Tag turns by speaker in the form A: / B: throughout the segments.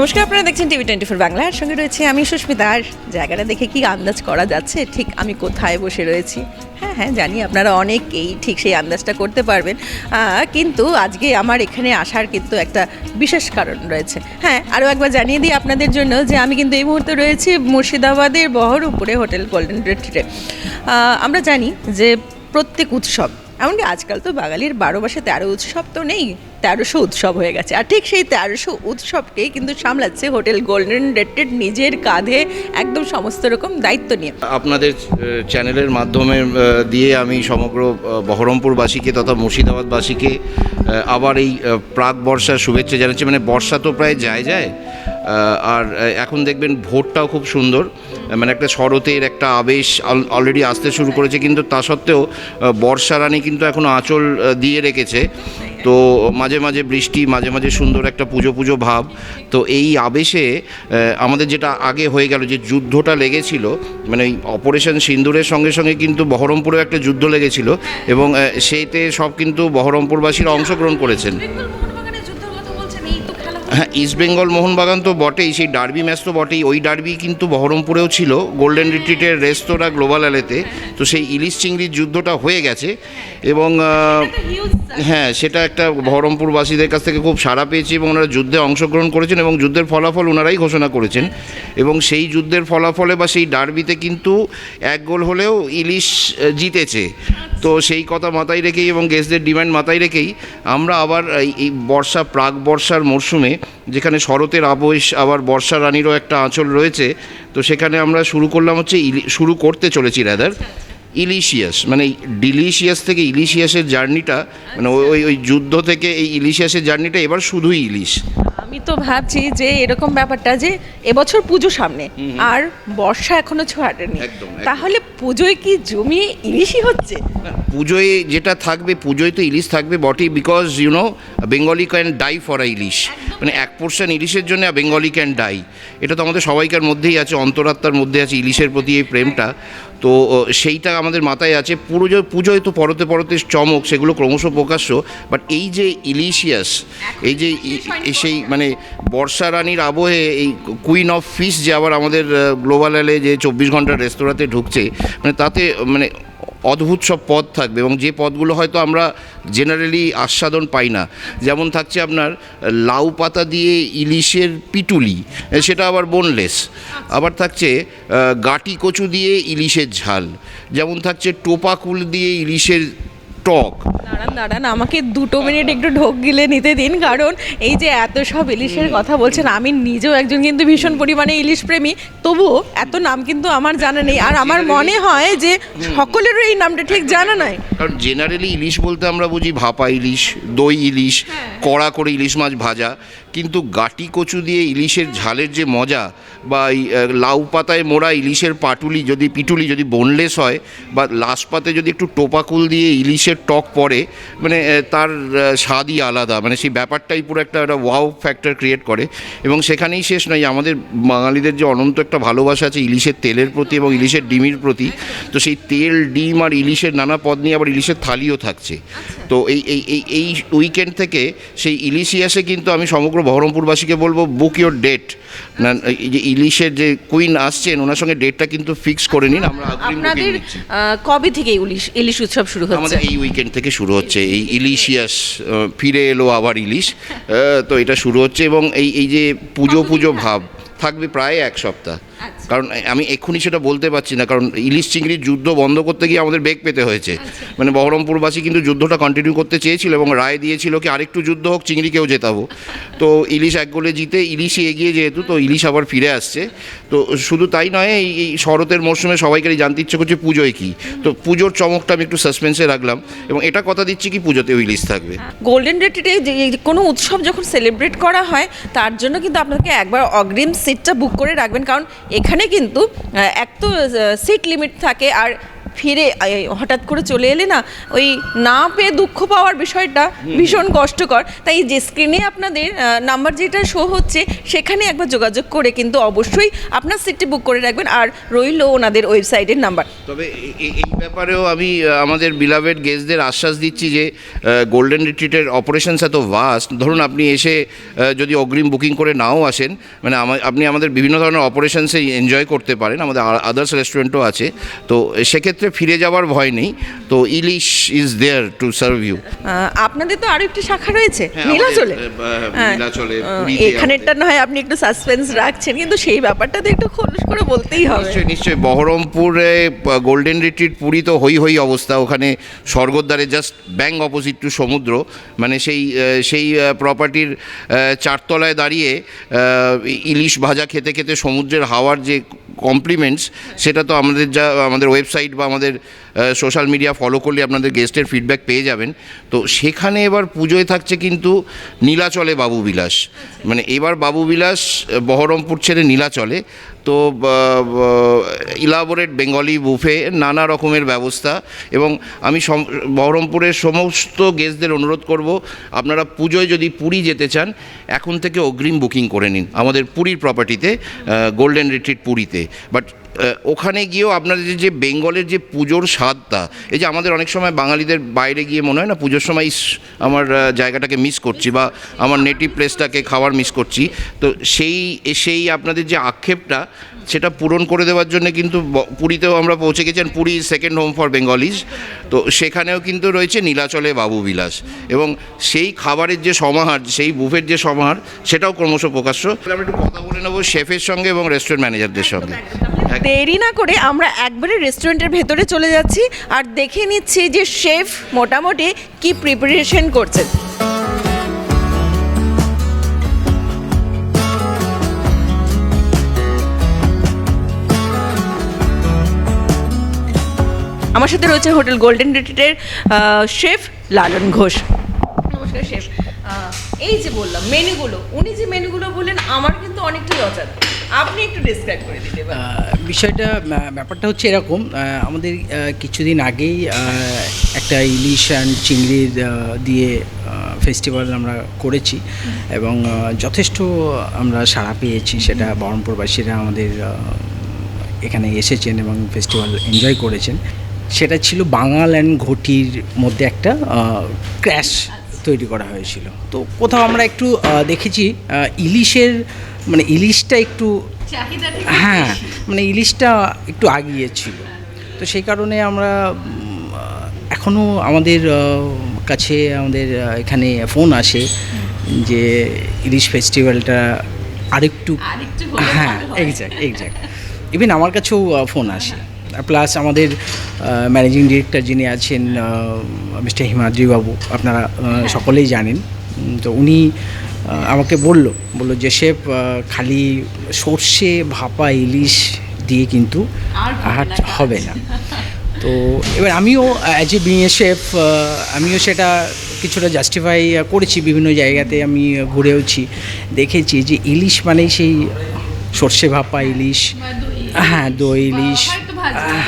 A: নমস্কার, আপনারা দেখছেন টিভি টোয়েন্টি ফোর বাংলা। আর সঙ্গে রয়েছে আমি সুস্মিতা। আর জায়গাটা দেখে কি আন্দাজ করা যাচ্ছে? ঠিক আমি কোথায় বসে রয়েছি? হ্যাঁ হ্যাঁ জানি আপনারা অনেকেই ঠিক সেই আন্দাজটা করতে পারবেন। কিন্তু আজকে আমার এখানে আসার কিন্তু একটা বিশেষ কারণ রয়েছে। হ্যাঁ আরও একবার জানিয়ে দিই আপনাদের জন্য যে আমি কিন্তু এই মুহূর্তে রয়েছি মুর্শিদাবাদের বহরমপুরে হোটেল গোল্ডেন রেট্রিটে। আমরা জানি যে প্রত্যেক উৎসব এমনকি আজকাল তো বাঙালির বারো মাসে তেরো উৎসব তো নেই, তেরোশো উৎসব হয়ে গেছে। আর ঠিক সেই তেরোশো উৎসবকেই কিন্তু সামলাচ্ছে হোটেল গোল্ডেন রেটেড নিজের কাঁধে একদম সমস্ত রকম দায়িত্ব নিয়ে।
B: আপনাদের চ্যানেলের মাধ্যমে দিয়ে আমি সমগ্র বহরমপুরবাসীকে তথা মুর্শিদাবাদবাসীকে আবার এই প্রাক বর্ষার শুভেচ্ছা জানাচ্ছি। মানে বর্ষা তো প্রায় যায় যায় আর এখন দেখবেন ভোরটাও খুব সুন্দর। মানে একটা শরতের একটা আবেশ অলরেডি আসতে শুরু করেছে, কিন্তু তা সত্ত্বেও বর্ষা রানী কিন্তু এখনও আঁচল দিয়ে রেখেছে। তো মাঝে মাঝে বৃষ্টি, মাঝে মাঝে সুন্দর একটা পুজো পুজো ভাব। তো এই আবেশে আমাদের যেটা আগে হয়ে গেল, যে যুদ্ধটা লেগেছিল মানে অপারেশন সিন্দুরের সঙ্গে সঙ্গে কিন্তু বহরমপুরেও একটা যুদ্ধ লেগেছিল এবং সেইতে সব কিন্তু বহরমপুরবাসীরা অংশগ্রহণ করেছেন। হ্যাঁ ইস্ট বেঙ্গল মোহনবাগান তো বটেই, সেই ডার্বি ম্যাচ তো বটেই। ওই ডার্বি কিন্তু বহরমপুরেও ছিল গোল্ডেন রিট্রিটের রেস্তোরাঁ গ্লোবাল আলেতে তো সেই ইলিশ চিংড়ির যুদ্ধটা হয়ে গেছে। এবং হ্যাঁ সেটা একটা বহরমপুরবাসীদের কাছ থেকে খুব সাড়া পেয়েছে এবং ওনারা যুদ্ধে অংশগ্রহণ করেছেন এবং যুদ্ধের ফলাফল ওনারাই ঘোষণা করেছেন। এবং সেই যুদ্ধের ফলাফলে বা সেই ডার্বিতে কিন্তু এক গোল হলেও ইলিশ জিতেছে। তো সেই কথা মাথায় রেখেই এবং গেস্টদের ডিমান্ড মাথায় রেখেই আমরা আবার এই- বর্ষা, প্রাক বর্ষার মরশুমে যেখানে শরতের আবশ আবার বর্ষা রানীরও একটা আঁচল রয়েছে, তো সেখানে আমরা শুরু করলাম হচ্ছে শুরু করতে চলেছি রাদার ইলিশিয়াস মানে ডিলিশিয়াস থেকে ইলিশিয়াসের জার্নিটা মানে ওই ওই যুদ্ধ থেকে এই ইলিশিয়াসের জার্নিটা এবার শুধুই ইলিশ।
A: আমি তো ভাবছি যে এরকম ব্যাপারটা যে এবছর পুজো সামনে আর বর্ষা এখনও ছোঁয়াটেনি। তাহলে পুজোয় কি জমি ইলিশই হচ্ছে?
B: পুজোয় যেটা থাকবে পুজোয় তো ইলিশ থাকবে বটি because you know Bengali can die for a ilish. মানে এক পোর্শন ইলিশের জন্য বেঙ্গলি ক্যান ডাই এটা তো আমাদের সবাইকার মধ্যেই আছে অন্তরাত্মার মধ্যে আছে ইলিশের প্রতি এই প্রেমটা। তো সেইটা আমাদের মাথায় আছে। পুজো পুজোয় তো পরতে পরতে চমক সেগুলো ক্রমশ প্রকাশ্য। বাট এই যে ইলিশিয়াস এই যে এই সেই মানে বর্ষা রানীর আবহে এই কুইন অফ ফিশ যে আবার আমাদের গ্লোবাল অ্যালে যে চব্বিশ ঘণ্টার রেস্তোরাঁতে ঢুকছে মানে তাতে মানে অদ্ভুত সব পদ থাকবে এবং যে পদগুলো হয়তো আমরা জেনারেলি আস্বাদন পাই না। যেমন থাকছে আপনার লাউ পাতা দিয়ে ইলিশের পিটুলি সেটা আবার বোনলেস আবার থাকছে গাটি কচু দিয়ে ইলিশের ঝাল। যেমন থাকছে টোপা কুল দিয়ে ইলিশের টক
A: দাঁড়ান দাঁড়ান আমাকে দুটো মিনিট একটু ঢোক গিলে নিতে দিন কারণ এই যে এত সব ইলিশের কথা বলছেন আমি নিজেও একজন কিন্তু ভীষণ পরিমাণে ইলিশ প্রেমী তবুও এত নাম কিন্তু আমার জানা নেই। আর আমার মনে হয় যে সকলেরও এই নামটা ঠিক জানা নাই।
B: কারণ জেনারেলি ইলিশ বলতে আমরা বুঝি ভাপা ইলিশ দই ইলিশ কড়া করে ইলিশ মাছ ভাজা। কিন্তু গাটি কচু দিয়ে ইলিশের ঝালের যে মজা বা লাউ পাতায় মোড়া ইলিশের পাটুলি যদি পিটুলি যদি বোনলেস হয় বা লাশ পাতে যদি একটু টোপাকুল দিয়ে ইলিশের টক পড়ে মানে তার স্বাদই আলাদা। মানে সেই ব্যাপারটাই পুরো একটা একটা ওয়াও ফ্যাক্টর ক্রিয়েট করে। এবং সেখানেই শেষ নয়, আমাদের বাঙালিদের যে অনন্ত একটা ভালোবাসা আছে ইলিশের তেলের প্রতি এবং ইলিশের ডিমির প্রতি, তো সেই তেল, ডিম আর ইলিশের নানা পদ নিয়ে আবার ইলিশের থালিও থাকছে। তো এই এই এই এই উইকেন্ড থেকে সেই ইলিশিয়াসে কিন্তু আমি সমগ্র বহরমপুরবাসীকে বলব বুক ইয়োর ডেট না এই যে ইলিশের যে কুইন আসছেন ওনার সঙ্গে ডেটটা কিন্তু ফিক্স করে নিন আমরা
A: আপনাদের কবে থেকে ইলিশ ইলিশ উৎসব শুরু হচ্ছে?
B: আমাদের এই উইকেন্ড থেকে শুরু হচ্ছে এই ইলিশিয়াস ফিরে এলো আবার ইলিশ। তো এটা শুরু হচ্ছে এবং এই এই যে পুজো পুজো ভাব থাকবে প্রায় এক সপ্তাহ। কারণ আমি এক্ষুনি সেটা বলতে পারছি না কারণ ইলিশ চিংড়ির যুদ্ধ বন্ধ করতে গিয়ে আমাদের বেগ পেতে হয়েছে।
A: আচ্ছা।
B: মানে বহরমপুরবাসী কিন্তু যুদ্ধটা কন্টিনিউ করতে চেয়েছিল এবং রায় দিয়েছিল কি আরেকটু যুদ্ধ হোক চিংড়িকেও জেতাবো। তো ইলিশ এক গোলে জিতে ইলিশই এগিয়ে যেহেতু তো ইলিশ আবার ফিরে আসছে। তো শুধু তাই নয় এই এই শরতের মরশুমে সবাইকারই জানতে ইচ্ছে করছে পুজোয় কি। তো পুজোর চমকটা আমি একটু সাসপেন্সে রাখলাম এবং এটা কথা দিচ্ছি কি পুজোতেও ইলিশ থাকবে।
A: গোল্ডেন যে কোনো উৎসব যখন সেলিব্রেট করা হয় তার জন্য কিন্তু আপনাকে একবার অগ্রিম সিটটা বুক করে রাখবেন। কারণ এখানে কিন্তু এক তো সিট লিমিট থাকে আর ফিরে হঠাৎ করে চলে এলে না ওই না পেয়ে দুঃখ পাওয়ার বিষয়টা ভীষণ কষ্টকর। তাই যে স্ক্রিনে আপনাদের নাম্বার যেটা শো হচ্ছে সেখানে একবার যোগাযোগ করে কিন্তু অবশ্যই আপনার সিটটি বুক করে রাখবেন। আর রইল ওনাদের ওয়েবসাইটের নাম্বার
B: তবে এই ব্যাপারেও আমি আমাদের বিলাভেড গেস্টদের আশ্বাস দিচ্ছি যে গোল্ডেন রিট্রিটের অপারেশনস এত ভাস্ট ধরুন আপনি এসে যদি অগ্রিম বুকিং করে নাও আসেন মানে আপনি আমাদের বিভিন্ন ধরনের অপারেশনসে এনজয় করতে পারেন। আমাদের আদার্স রেস্টুরেন্টও আছে। তো সেক্ষেত্রে ফিরে যাওয়ার ভয় নেই। তো ilish is there to serve you
A: আপনাদের তো আরও একটি শাখা রয়েছে
B: হ্যাঁ,
A: নীলাচলে। হ্যাঁ।
B: নীলাচলে,
A: এখানেরটা না হয় আপনি একটু সাসপেন্স রাখছেন কিন্তু সেই ব্যাপারটা তো একটু খোলস করে বলতেই হবে।
B: নিশ্চয়ই নিশ্চয়ই। বহরমপুরে গোল্ডেন রিট্রিট পুরী তো হই হই অবস্থা। ওখানে স্বর্গদ্বারে জাস্ট ব্যাং অপোজিট টু সমুদ্র। মানে সেই সেই প্রপার্টির চারতলায় দাঁড়িয়ে ইলিশ ভাজা খেতে খেতে সমুদ্রের হাওয়ার যে কমপ্লিমেন্টস সেটা তো আমাদের যা আমাদের ওয়েবসাইট বা আমাদের সোশ্যাল মিডিয়া ফলো করলে আপনাদের গেস্টের ফিডব্যাক পেয়ে যাবেন। তো সেখানে এবার পুজোয় থাকছে কিন্তু নীলাচলে বাবু বিলাস। মানে এবার বাবু বিলাস বহরমপুর ছেড়ে নীলাচলে। তো ইলাবোরেট বেঙ্গলি বুফে নানা রকমের ব্যবস্থা এবং আমি বহরমপুরের সমস্ত গেস্টদের অনুরোধ করব, আপনারা পুজোয় যদি পুরী যেতে চান, এখন থেকে অগ্রিম বুকিং করে নিন আমাদের পুরীর প্রপার্টিতে গোল্ডেন রিট্রিট পুরীতে। বাট ওখানে গিয়েও আপনাদের যে- যে বেঙ্গলের যে পুজোর স্বাদটা এই যে আমাদের অনেক সময় বাঙালিদের বাইরে গিয়ে মনে হয় না পুজোর সময় ইস, আমার জায়গাটাকে মিস করছি বা আমার নেটিভ প্লেসটাকে খাওয়ার মিস করছি তো সেই সেই আপনাদের যে আক্ষেপটা সেটা পূরণ করে দেওয়ার জন্য কিন্তু পুরীতেও আমরা পৌঁছে গেছেন Puri second home for Bengalis তো সেখানেও কিন্তু রয়েছে নীলাচলে বাবু বিলাস। এবং সেই খাবারের যে সমাহার সেই বুফের যে সমাহার সেটাও ক্রমশ প্রকাশ্য। আমরা একটু কথা বলে নেব শেফের সঙ্গে এবং রেস্টুরেন্ট ম্যানেজারদের সঙ্গে।
A: দেরি না করে আমরা একবারে রেস্টুরেন্টের ভেতরে চলে যাচ্ছি আর দেখে নিচ্ছি যে শেফ মোটামুটি কি প্রিপারেশন করছেন আমার সাথে রয়েছে হোটেল গোল্ডেন রিট্রিটের শেফ লালন ঘোষ। নমস্কার শেফ। এই যে বললাম মেনুগুলো উনি যে মেনুগুলো বললেন আমার কিন্তু অনেকটাই অজানা। আপনি একটু ডিসক্রাইব করে দিতে পারেন
C: বিষয়টা ব্যাপারটা হচ্ছে এরকম আমাদের কিছুদিন আগেই একটা ইলিশ অ্যান্ড চিংড়ির দিয়ে ফেস্টিভ্যাল আমরা করেছি এবং যথেষ্ট আমরা সাড়া পেয়েছি সেটা বহরমপুরবাসীরা আমাদের এখানে এসেছেন এবং ফেস্টিভ্যাল এনজয় করেছেন। সেটা ছিল বাঙাল অ্যান্ড ঘটির মধ্যে একটা ক্র্যাশ তৈরি করা হয়েছিল। তো কোথাও আমরা একটু দেখেছি ইলিশের মানে ইলিশটা একটু হ্যাঁ মানে ইলিশটা একটু আগিয়েছিল তো সেই কারণে আমরা এখনও আমাদের কাছে আমাদের এখানে ফোন আসে যে ইলিশ ফেস্টিভ্যালটা আরেকটু হ্যাঁ
A: হয়।
C: এক্স্যাক্ট এক্স্যাক্ট ইভেন আমার কাছেও ফোন আসে। প্লাস আমাদের ম্যানেজিং ডিরেক্টর যিনি আছেন মিস্টার হিমাদ্রি বাবু আপনারা সকলেই জানেন। তো উনি আমাকে বলল বলল যে শেফ আহ, খালি সর্ষে ভাপা ইলিশ দিয়ে কিন্তু
A: আর হবে না
C: তো এবার আমিও as a being a chef আমিও সেটা কিছুটা জাস্টিফাই করেছি। বিভিন্ন জায়গাতে আমি ঘুরেওছি দেখেছি যে ইলিশ মানেই সেই সর্ষে ভাপা ইলিশ হ্যাঁ দই ইলিশ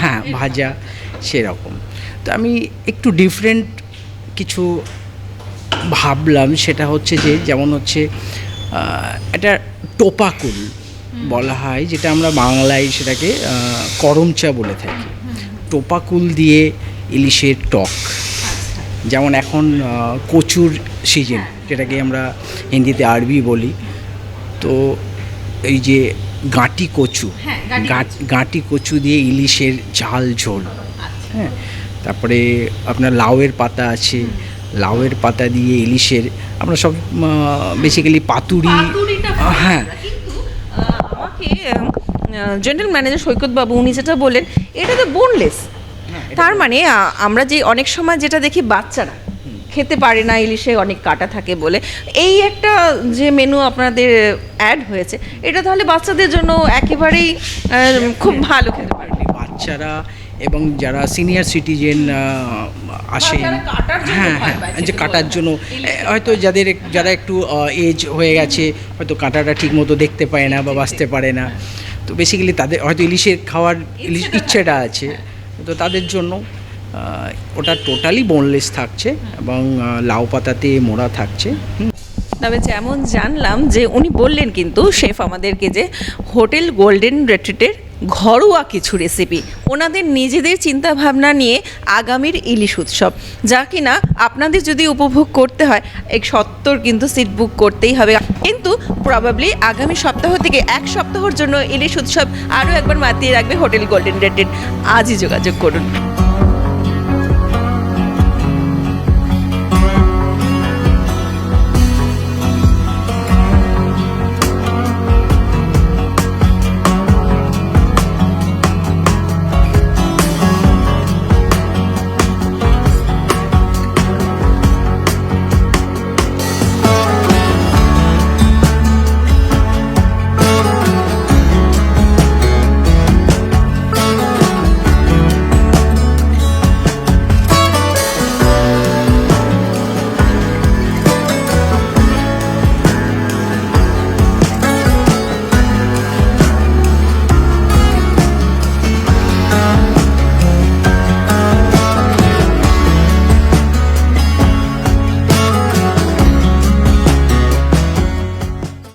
C: হ্যাঁ ভাজা সেরকম। তো আমি একটু ডিফারেন্ট কিছু ভাবলাম সেটা হচ্ছে যে যেমন হচ্ছে একটা টোপাকুল বলা হয় যেটা আমরা বাংলায় সেটাকে করমচা বলে থাকি। টোপাকুল দিয়ে ইলিশের টক। যেমন এখন কচুর সিজন যেটাকে আমরা হিন্দিতে আরবি বলি। তো এই যে গাঁটি কচু
A: হ্যাঁ, গাঁটি
C: কচু। দিয়ে ইলিশের ঝাল ঝোল। হ্যাঁ তারপরে আপনার লাউয়ের পাতা আছে। লাউয়ের পাতা দিয়ে ইলিশের আমরা সব বেসিক্যালি পাতুরি। হ্যাঁ।
A: আমাকে জেনারেল ম্যানেজার সৈকত বাবু উনি যেটা বললেন এটা তো বোনলেস তার মানে আমরা যে অনেক সময় যেটা দেখি বাচ্চারা খেতে পারে না ইলিশে অনেক কাটা থাকে বলে। এই একটা যে মেনু আপনাদের অ্যাড হয়েছে এটা তাহলে বাচ্চাদের জন্য একেবারেই খুব ভালো খেতে পারে
C: বাচ্চারা এবং যারা সিনিয়র সিটিজেন আসেন
A: যারা কাটার জন্য
C: হ্যাঁ হ্যাঁ যে কাটার জন্য হয়তো যাদের যারা একটু এজ হয়ে গেছে হয়তো কাঁটাটা ঠিক মতো দেখতে পায় না বা বাঁচতে পারে না। তো বেসিক্যালি তাদের হয়তো ইলিশের খাওয়ার ইলিশ ইচ্ছেটা আছে। তো তাদের জন্য ওটা টোটালি বোনলেস থাকছে এবং লাউ পাতাতে মোড়া থাকছে।
A: তবে যেমন জানলাম যে উনি বললেন কিন্তু শেফ আমাদেরকে যে হোটেল গোল্ডেন রেট্রিটের ঘরোয়া কিছু রেসিপি ওনাদের নিজেদের চিন্তা ভাবনা নিয়ে আগামীর ইলিশ উৎসব। যা কি না আপনাদের যদি উপভোগ করতে হয় এক সত্তর কিন্তু সিট বুক করতেই হবে। কিন্তু প্রবাবলি আগামী সপ্তাহ থেকে এক সপ্তাহর জন্য ইলিশ উৎসব আরও একবার মাতিয়ে রাখবে হোটেল গোল্ডেন রেটেড আজই যোগাযোগ করুন।